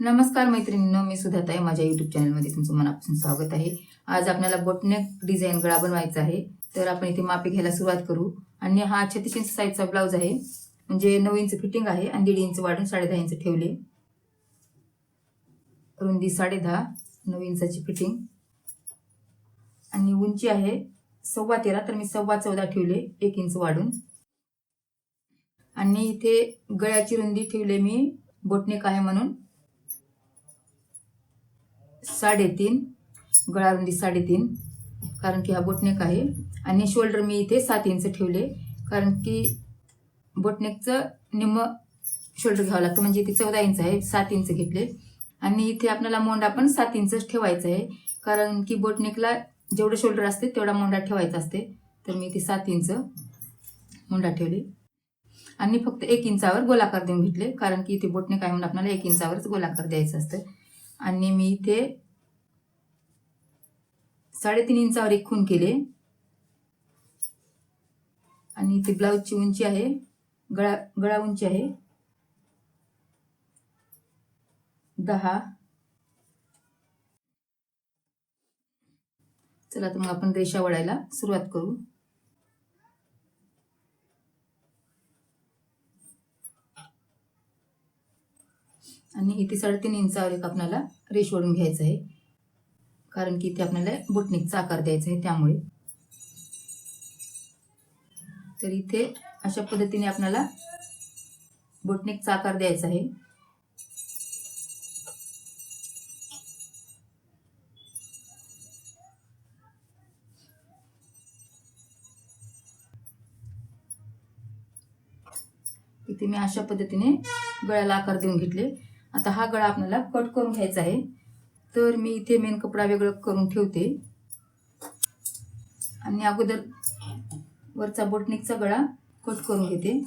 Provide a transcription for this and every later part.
नमस्कार मैत्रिणींनो मी सुधाताई. माझ्या युट्यूब चॅनलमध्ये तुमचं मनापासून स्वागत आहे. आज आपल्याला बोटनेक डिझाईन गळा बनवायचा आहे. तर आपण इथे मापे घ्यायला सुरुवात करू. आणि हा छत्तीस इंच साईजचा ब्लाऊज आहे. म्हणजे नऊ इंच फिटिंग आहे आणि दीड इंच वाढून साडेदहा इंच ठेवले. रुंदी साडेदहा नऊ इंचाची फिटिंग आणि उंची आहे सव्वा तेरा तर मी सव्वा चौदा ठेवले एक इंच वाढून. आणि इथे गळ्याची रुंदी ठेवले मी बोटनेक आहे म्हणून. साडेतीन गळा रुंदी साडेतीन कारण की हा बोटनेक आहे. आणि शोल्डर मी इथे सात इंच ठेवले कारण की बोटनेकचं निम्म शोल्डर घ्यावं लागतं. म्हणजे इथे चौदा इंच आहे सात इंच घेतले. आणि इथे आपल्याला मोंडा पण सात इंचच ठेवायचा आहे कारण की बोटनेकला जेवढं शोल्डर असते तेवढा मोंडा ठेवायचा असते. तर मी इथे सात इंच मोंडा ठेवले. आणि फक्त एक इंचावर गोलाकार देऊन घेतले कारण की इथे बोटनेक आहे म्हणून आपल्याला एक इंचावरच गोलाकार द्यायचं असतं. आणि मी इथे साडेतीन इंचावर एक खून केले. आणि इथे ब्लाऊजची उंची आहे गळा गळा उंची आहे. दहा. चला तर मग आपण रेषा वळायला सुरुवात करू. आणि इथे साडेतीन इंचावर एक आपल्याला रेष ओढून घ्यायचं आहे. कारण की इथे आपल्याला बोटनिकचा आकार द्यायचा आहे त्यामुळे. तर इथे अशा पद्धतीने आपल्याला बोटनिकचा आकार द्यायचा आहे. इथे मी अशा पद्धतीने गळ्याला आकार देऊन घेतले. आता हा गळा आपल्याला कट करून घ्यायचा आहे. तर मी इथे मेन कपडा वेगळं करून ठेवते. आणि अगोदर वरचा बोटनिकचा गळा कट करून घेते.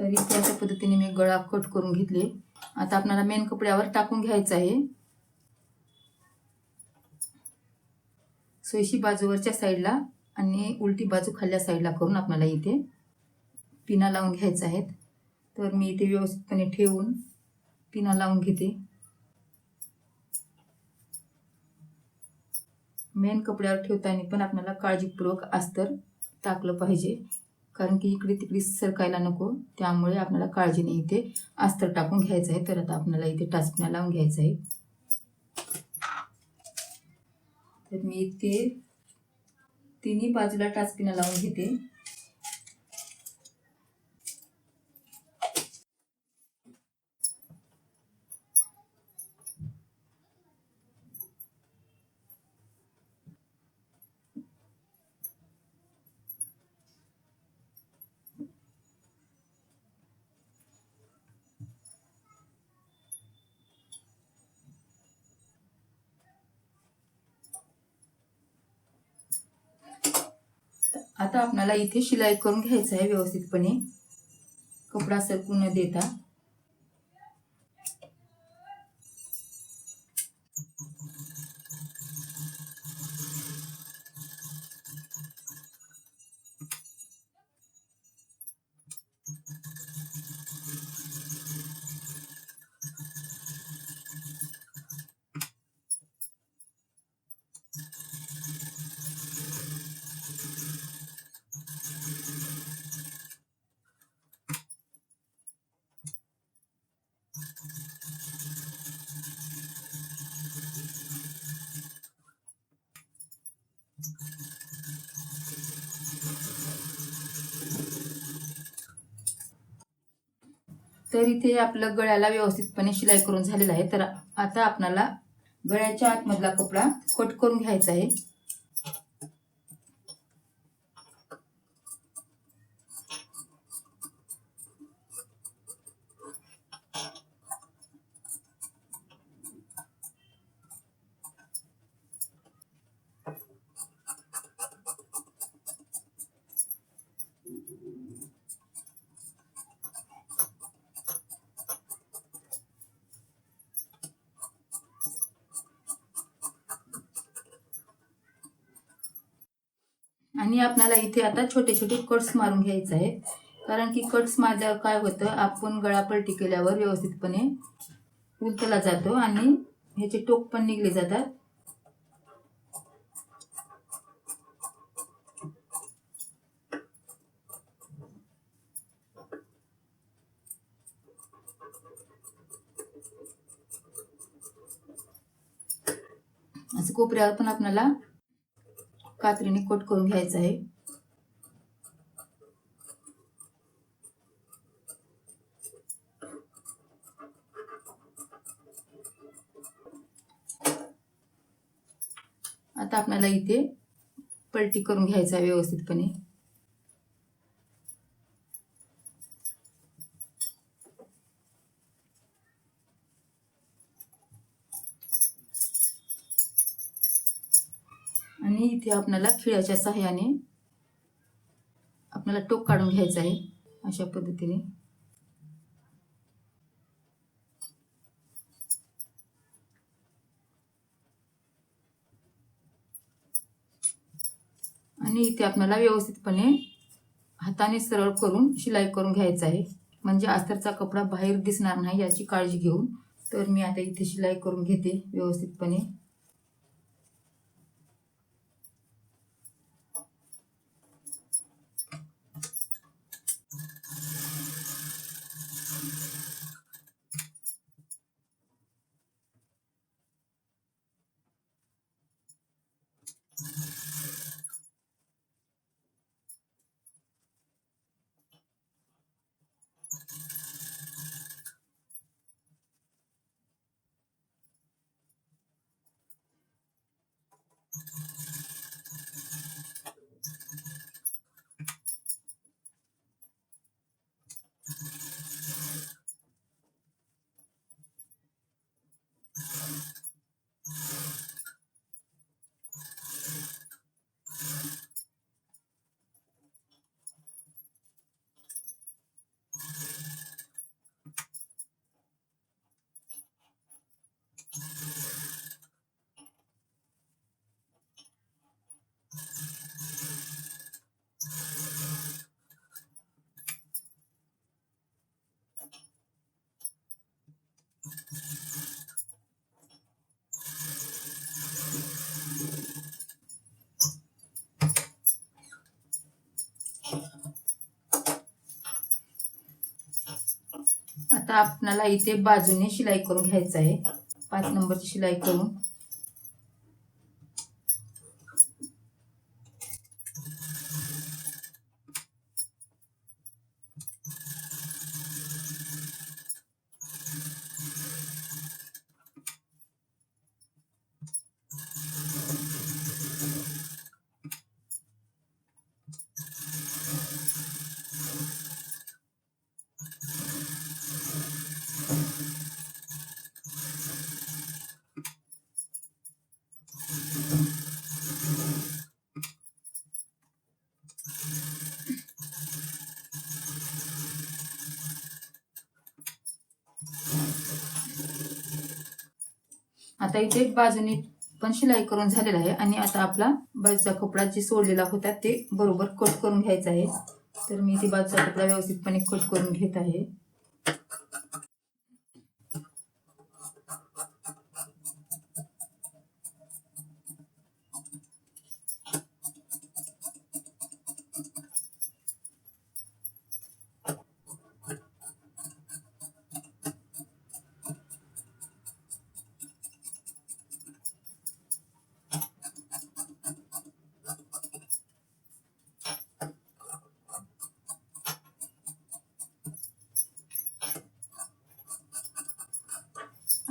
तर इथे अशा पद्धतीने मी गळा कट करून घेतले. आता आपल्याला मेन कपड्यावर टाकून घ्यायचं आहे. सोयशी बाजूवरच्या साईडला आणि उलटी बाजू खाल्ल्या साईडला करून आपल्याला इथे पिना लावून घ्यायचं आहेत. तर मी इथे व्यवस्थितपणे ठेवून पिना लावून घेते. मेन कपड्यावर ठेवताना पण आपल्याला काळजीपूर्वक अस्तर टाकलं पाहिजे. कारण की इकडे तिकडे सरकायला नको त्यामुळे आपल्याला काळजीने इथे. अस्तर टाकून घ्यायचं आहे तर आता आपल्याला इथे टाचपिना लावून घ्यायचं आहे. तर मी इथे तिन्ही बाजूला टाचपिना लावून घेते. आपल्याला इथे शिलाई करून घ्यायचं आहे व्यवस्थितपणे. कपडा सरकून न देता. तर इथे आपलं गळ्याला व्यवस्थितपणे शिलाई करून झालेलं आहे. तर आता आपणाला गळ्याच्या आतमधला कपडा कट करून घ्यायचा आहे. आणि आपल्याला इथे आता छोटे छोटे कट्स मारून घ्यायचे आहेत. कारण की कट्स मारल्यावर काय होतं आपण गळापलटी केल्यावर व्यवस्थितपणे उलतला जातो आणि ह्याचे टोक पण निघले जातात. असं कोपऱ्यावर पण आपल्याला कात्रीने कोट करून घ्यायचं आहे. आता आपल्याला इथे पलटी करून घ्यायचा आहे व्यवस्थितपणे. हे आपल्याला खिळ्याच्या सहाय्याने आपल्याला टोक काढून घ्यायचं आहे अशा पद्धतीने. आणि इथे आपल्याला व्यवस्थितपणे हाताने सरळ करून शिलाई करून घ्यायचं आहे. म्हणजे अस्तरचा कपडा बाहेर दिसणार नाही याची काळजी घेऊन. तर मी आता इथे शिलाई करून घेते व्यवस्थितपणे. आता आपणाला इथे बाजूने शिलाई करून घ्यायचं आहे. पाच नंबरची शिलाई करून. आता इथे बाजूने पण शिलाई करून झालेला आहे आणि आता आपला बाजूचा कपडा जे सोडलेला होता ते बरोबर कट करून घ्यायचा आहे. तर मी ती बाजूचा कपडा व्यवस्थितपणे कट करून घेत आहे.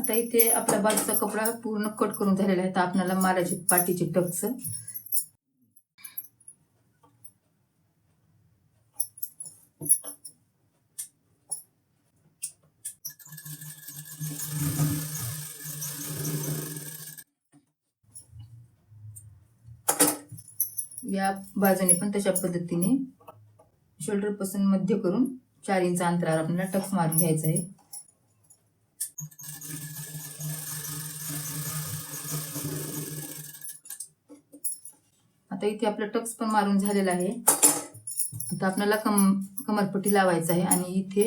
आता इथे आपला बाजूचा कपडा पूर्ण कट करून झालेला आहे. तर आपल्याला मारायचे पाठीचे टक्स. या बाजूने पण तशा पद्धतीने शोल्डरपासून मध्य करून चार इंच अंतरावर आपल्याला टक्स मारून घ्यायचा आहे. आता इथे आपलं टक्स पण मारून झालेलं आहे. आता आपल्याला कम कमरपट्टी लावायचं आहे आणि इथे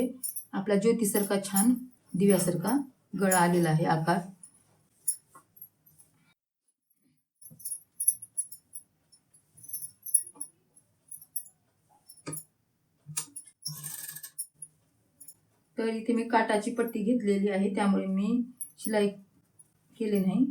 आपला ज्योतीसारखा छान दिव्यासारखा गळा आलेला आहे आकार. तर इथे मी काटाची पट्टी घेतलेली आहे त्यामुळे मी शिलाई केली नाही.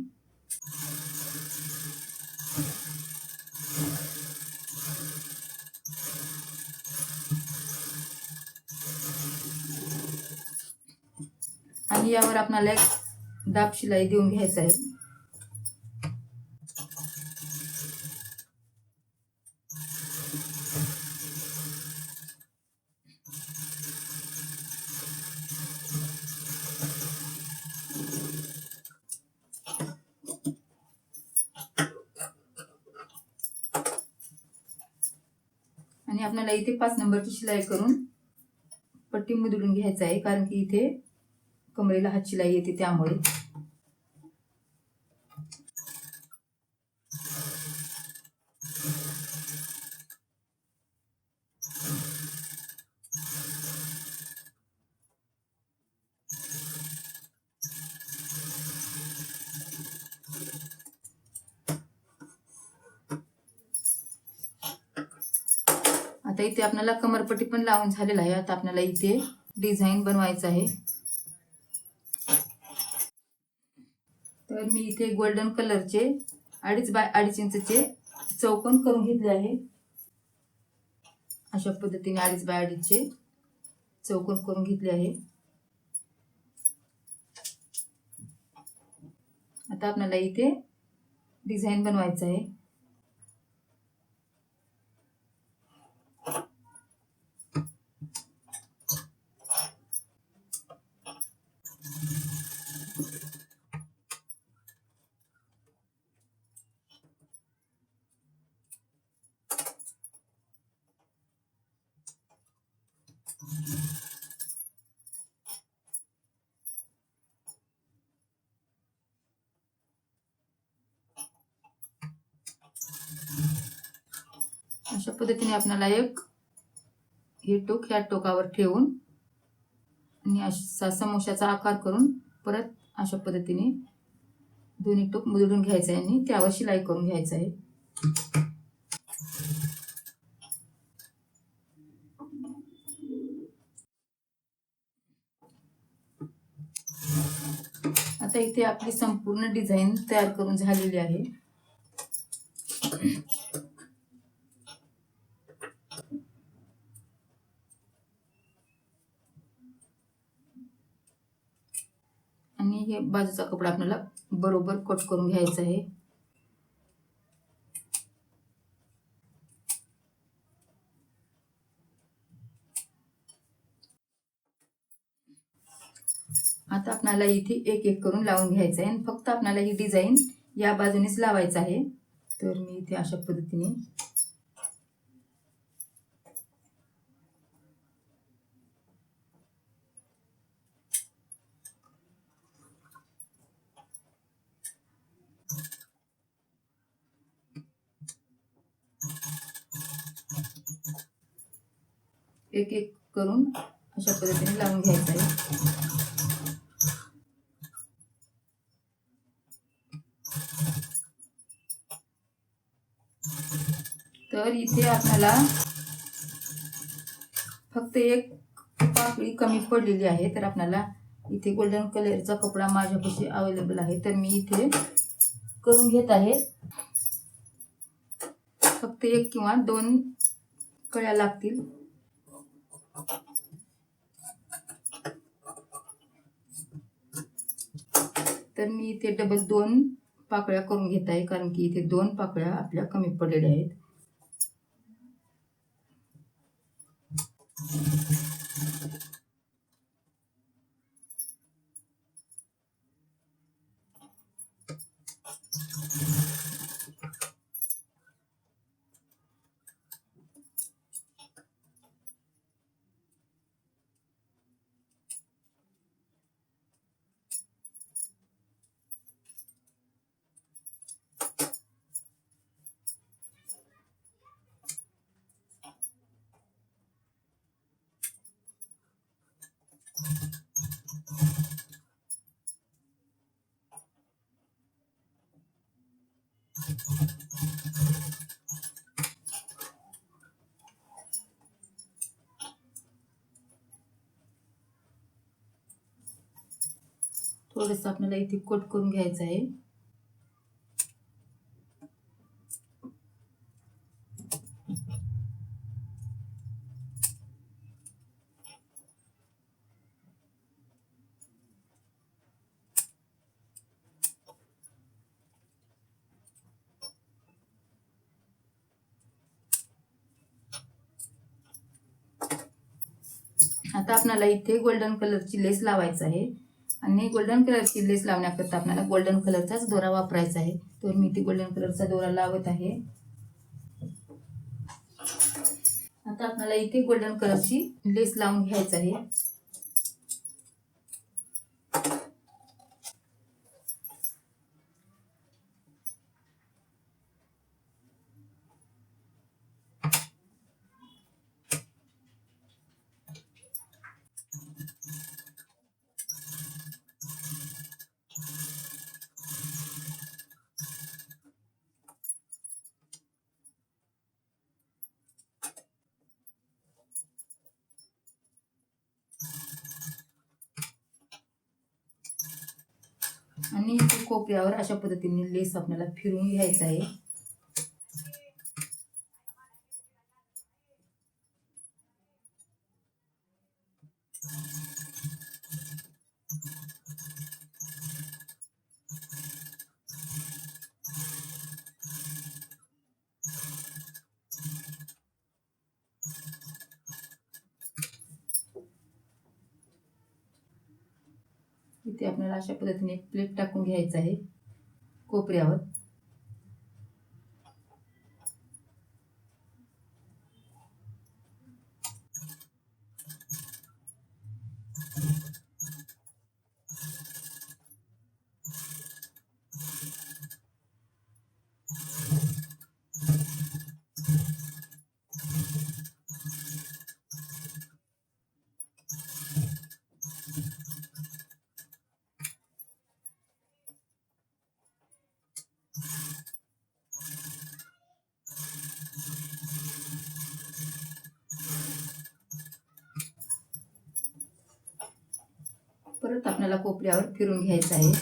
आणि यावर आपल्याला एक दाब शिलाई देऊन घ्यायचं आहे. आणि आपल्याला इथे पाच नंबरची शिलाई करून पट्टी मुदळून घ्यायचं आहे कारण की इथे कमरेला हात येते त्यामुळे. आता इथे आपल्याला कमरपट्टी पण लावून झालेला आहे. आता आपल्याला इथे डिझाईन बनवायचं आहे. तर मी इथे गोल्डन कलरचे अडीच बाय अडीच इंचचे चौकोन करून घेतले आहे. अशा पद्धतीने अडीच बाय अडीचचे चौकोन करून घेतले आहे. आता आपल्याला इथे डिझाईन बनवायचं आहे. अशा पद्धतीने आपल्याला एक हे टोक ह्या टोकावर ठेवून आणि असा समोशाचा आकार करून परत अशा पद्धतीने दोन्ही टोक मुदळून घ्यायचं आहे आणि त्यावर शिलाई करून घ्यायचं आहे. आता इथे आपली संपूर्ण डिझाईन तयार करून झालेली आहे आणि हे बाजूचा कपडा आपल्याला बरोबर कट करून घ्यायचा आहे. आता आपल्याला इथे एक एक करून लावून घ्यायचं आहे. आणि फक्त आपल्याला ही डिझाईन या बाजूनेच लावायचं आहे. तर मी इथे अशा पद्धतीने एक एक करून अशा पद्धतीने लावून घ्यायचं आहे. तर इथे आपल्याला फक्त एक पाकळी कमी पडलेली आहे तर आपल्याला इथे गोल्डन कलरचा कपडा माझ्यापाशी अवेलेबल आहे तर मी इथे करून घेत आहे. फक्त एक किंवा दोन कळ्या लागतील. तर मी इथे डबल दोन पाकळ्या करून घेत आहे कारण की इथे दोन पाकळ्या आपल्या कमी पडलेल्या आहेत. थोडंसं आपल्याला इथे कोट करून घ्यायचं आहे. आता आपल्याला इथे गोल्डन कलरची लेस लावायचं आहे. आणि गोल्डन कलरची लेस लावण्याकरता आपल्याला गोल्डन कलरचाच दोरा वापरायचा आहे. तर मी इथे गोल्डन कलरचा दोरा लावत आहे. आता आपल्याला इथे गोल्डन कलरची लेस लावून घ्यायचं आहे. आणि कोपऱ्यावर अशा पद्धतीने लेस आपल्याला फिरवून घ्यायचा आहे. अशा पद्धतीने प्लेट टाकून घ्यायचं आहे कोपऱ्यावर परत आपल्यावर फिरून घ्यायचं आहे.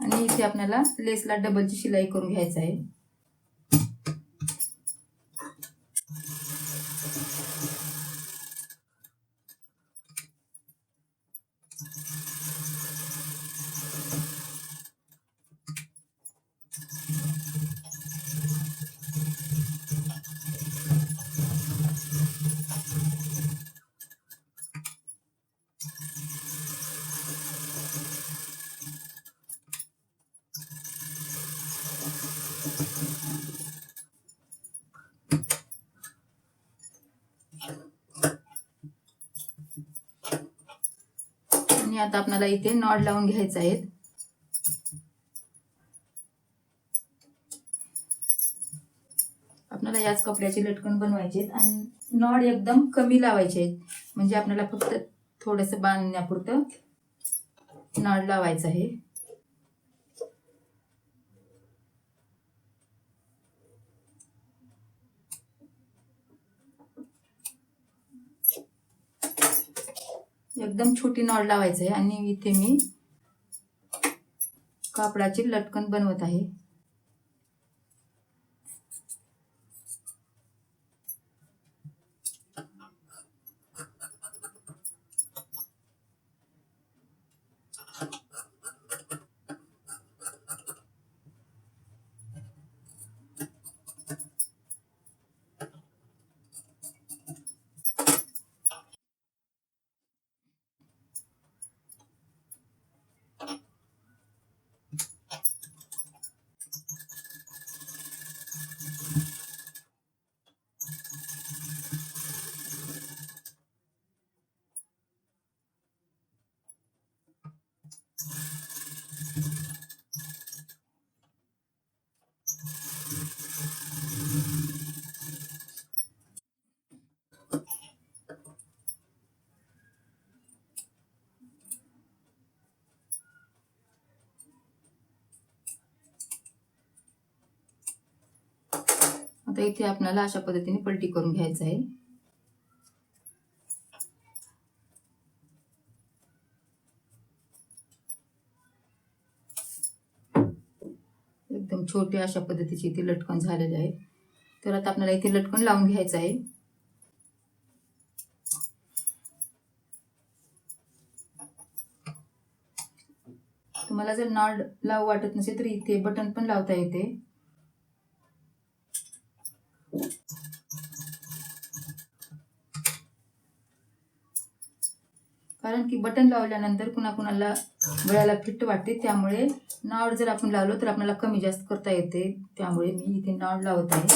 आणि इथे आपल्याला लेसला डबलची शिलाई करून घ्यायचं आहे आणि आता आपल्याला इथे नॉड लावून घ्यायचं आहेत. आपल्याला याच कपड्याचे लटकन बनवायचे आणि नॉड एकदम कमी लावायचे आहेत. म्हणजे आपल्याला फक्त थोडंसं बांधण्यापुरतं नॉड लावायचं आहे. एकदम छोटी नॉड लावायचं आहे आणि इथे मी कापडाची लटकन बनवत आहे. आता इथे आपल्याला अशा पद्धतीने पलटी करून घ्यायचं आहे. एकदम छोटे अशा पद्धतीचे इथे लटकन झालेले आहे तर आता आपल्याला इथे लटकन लावून घ्यायचं आहे. तुम्हाला जर नॉड लावू वाटत नसेल तर इथे बटन पण लावता येते. कारण की बटन लावल्यानंतर कुणा कुणाला गळ्याला फिट वाटते त्यामुळे नॉड जर आपण लावलो तर आपल्याला कमी जास्त करता येते. त्यामुळे मी इथे नॉड लावत आहे.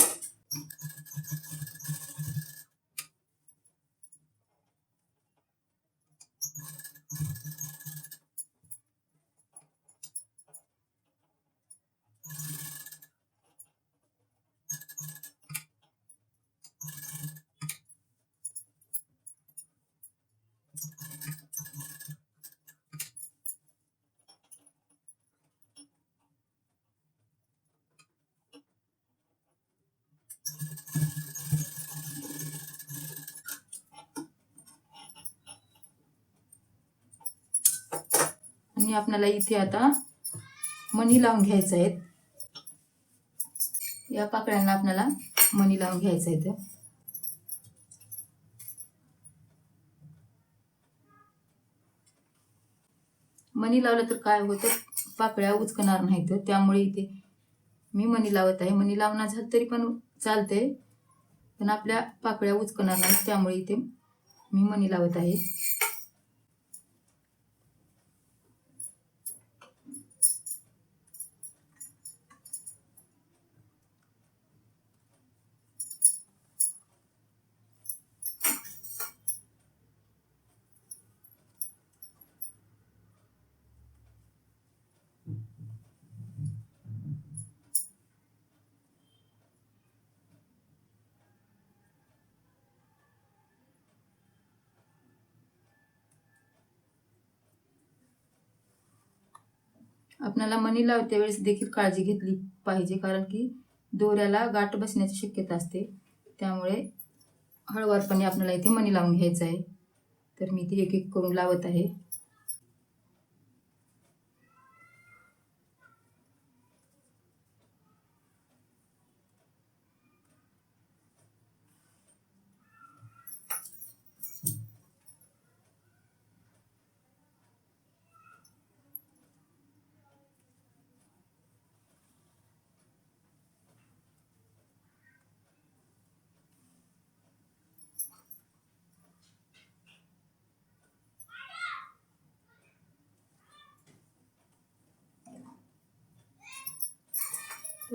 आणि आपल्याला इथे आता मणी लावून घ्यायचं आहेत. या पाकळ्यांना आपल्याला मणी लावून घ्यायचं आहे मणी लावलं तर काय होतं? पाकळ्या उचकणार नाहीत. त्यामुळे इथे मी मणी लावत आहे. मणी लावणार झालं तरी पण चालतंय. पण आपल्या पाकळ्या उचकणार नाहीत. त्यामुळे इथे मी मणी लावत आहे. आपल्याला मणी लावत्या वेळेस देखील काळजी घेतली पाहिजे कारण की दोऱ्याला गाठ बसण्याची शक्यता असते. त्यामुळे हळवारपणे आपल्याला इथे मणी लावून घ्यायचं आहे. तर मी ते एक एक करून लावत आहे.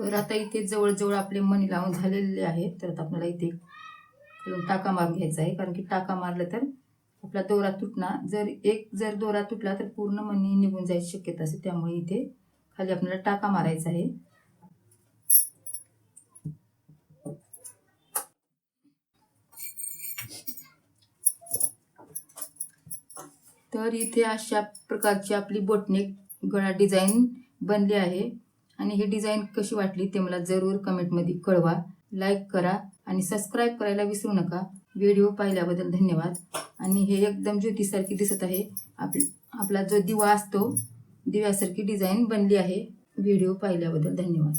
तर आता इथे जवळजवळ आपले मणी लावून झालेले आहेत. तर आता आपल्याला इथे टाका मारून घ्यायचा आहे. कारण की टाका मारलं तर आपला दोरा तुटणार. जर एक जर दोरा तुटला तर पूर्ण मणी निघून जायची शक्यता असते. त्यामुळे इथे खाली आपल्याला टाका मारायचा आहे. तर इथे अशा प्रकारची आपली बोटनेक गळा डिझाईन बनली आहे. आणि ही डिझाईन कशी वाटली ते मला जरूर कमेंटमध्ये कळवा. लाईक करा आणि सबस्क्राईब करायला विसरू नका. व्हिडिओ पाहिल्याबद्दल धन्यवाद. आणि हे एकदम ज्योतीसारखी दिसत आहे. आप आपला जो दिवा असतो दिव्यासारखी डिझाईन बनली आहे. व्हिडिओ पाहिल्याबद्दल धन्यवाद.